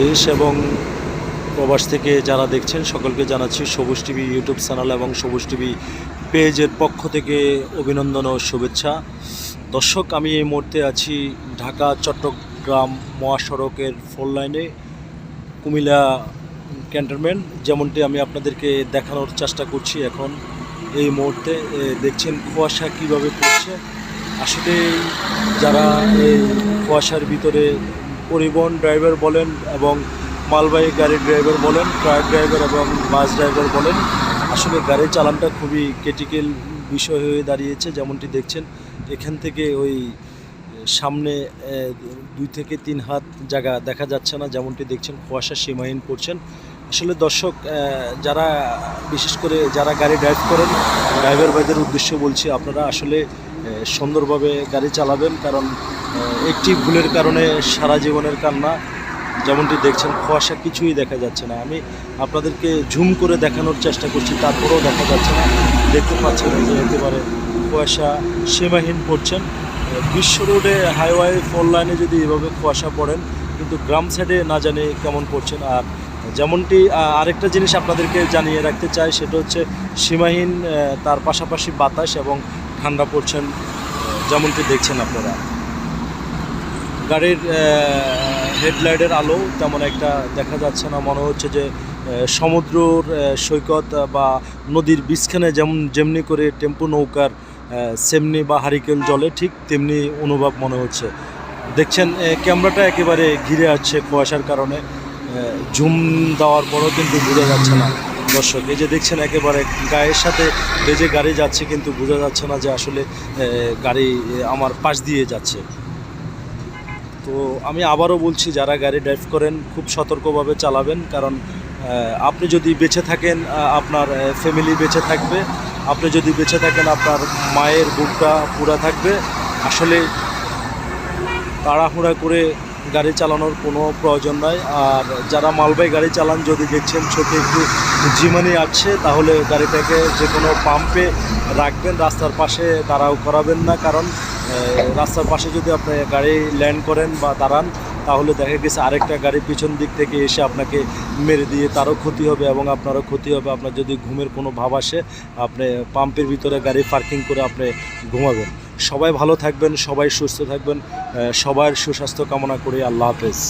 দেশ এবং প্রবাস থেকে যারা দেখছেন, সকলকে জানাচ্ছি সবুজ টিভি ইউটিউব চ্যানেল এবং সবুজ টিভি পেজের পক্ষ থেকে অভিনন্দন ও শুভেচ্ছা। দর্শক, আমি এই মুহূর্তে আছি ঢাকা, চট্টগ্রাম মহাসড়কের ফোর লাইনে, কুমিল্লা ক্যান্টনমেন্ট। যেমনটি আমি আপনাদেরকে দেখানোর চেষ্টা করছি এখন, এই মুহূর্তে দেখছেন কুয়াশা কীভাবে পড়ছে। আসলে যারা এই কুয়াশার ভিতরে পরিবহন ড্রাইভার বলেন এবং মালবাহী গাড়ির ড্রাইভার বলেন, ট্রাক ড্রাইভার এবং বাস ড্রাইভার বলেন, আসলে গাড়ির চালানটা খুবই ক্রিটিক্যাল বিষয় হয়ে দাঁড়িয়েছে যেমনটি দেখছেন। এখান থেকে ওই, সামনে দুই থেকে তিন হাত জায়গা দেখা যাচ্ছে না যেমনটি দেখছেন, কুয়াশা সীমাহীন পড়ছেন। আসলে দর্শক যারা, বিশেষ করে যারা গাড়ি ড্রাইভ করেন ড্রাইভার ভাইদের উদ্দেশ্য বলছি, আপনারা আসলে সুন্দরভাবে গাড়ি চালাবেন, কারণ একটি ভুলের কারণে সারা জীবনের কান্না, যেমনটি দেখছেন, কুয়াশা কিছুই দেখা যাচ্ছে না। আমি আপনাদেরকে ঝুম করে দেখানোর চেষ্টা করছি, তারপরেও দেখা যাচ্ছে না। দেখতে পাচ্ছেন যে একেবারে কুয়াশা সীমাহীন পড়ছেন। বিশ্ব রোডে হাইওয়ে ফোর লাইনে যদি এভাবে কুয়াশা পড়েন, কিন্তু গ্রাম সাইডে না জানি কেমন পড়ছেন। আর যেমনটি আরেকটা জিনিস আপনাদেরকে জানিয়ে রাখতে চাই, সেটা হচ্ছে সীমাহীন তার পাশাপাশি বাতাস এবং ঠান্ডা পড়ছেন, যেমনটি দেখছেন আপনারা। গাড়ির হেডলাইটের আলো তেমন একটা দেখা যাচ্ছে না। মনে হচ্ছে যে সমুদ্রর সৈকত বা নদীর বীজখানে যেমন, যেমনি করে টেম্পু নৌকার সেমনি বা হারিকেল জলে ঠিক তেমনি অনুভব মনে হচ্ছে। দেখছেন ক্যামেরাটা একেবারে ঘিরে আছে কুয়াশার কারণে। ঝুম দেওয়ার পরও কিন্তু বোঝা যাচ্ছে না। দর্শক, এই যে দেখছেন একেবারে গায়ের সাথে বেজে গাড়ি যাচ্ছে, কিন্তু বোঝা যাচ্ছে না যে আসলে গাড়ি আমার পাশ দিয়ে যাচ্ছে। তো আমি আবারও বলছি, যারা গাড়ি ড্রাইভ করেন, খুব সতর্কভাবে চালাবেন, কারণ আপনি যদি বেঁচে থাকেন আপনার ফ্যামিলি বেঁচে থাকবে। আপনি যদি বেঁচে থাকেন, আপনার মায়ের বুকটা পুরা থাকবে। আসলে তাড়াহুড়া করে গাড়ি চালানোর কোনো প্রয়োজন নাই। আর যারা মালবাহী গাড়ি চালান, যদি দেখছেন চোখে একটু জিমানি আছে, তাহলে গাড়িটাকে যে কোনো পাম্পে রাখবেন, রাস্তার পাশে দাঁড়াও করাবেন না। কারণ রাস্তার পাশে যদি আপনি গাড়ি ল্যান্ড করেন বা দাঁড়ান, তাহলে দেখা গেছে আরেকটা গাড়ি পিছন দিক থেকে এসে আপনাকে মেরে দিয়ে তারও ক্ষতি হবে এবং আপনারও ক্ষতি হবে। আপনার যদি ঘুমের কোনো ভাব আসে, আপনি পাম্পের ভিতরে গাড়ি পার্কিং করে আপনি ঘুমাবেন। সবাই ভালো থাকবেন সবাই সুস্থ থাকবেন সবার সুস্বাস্থ্য কামনা করি আল্লাহ হাফেজ।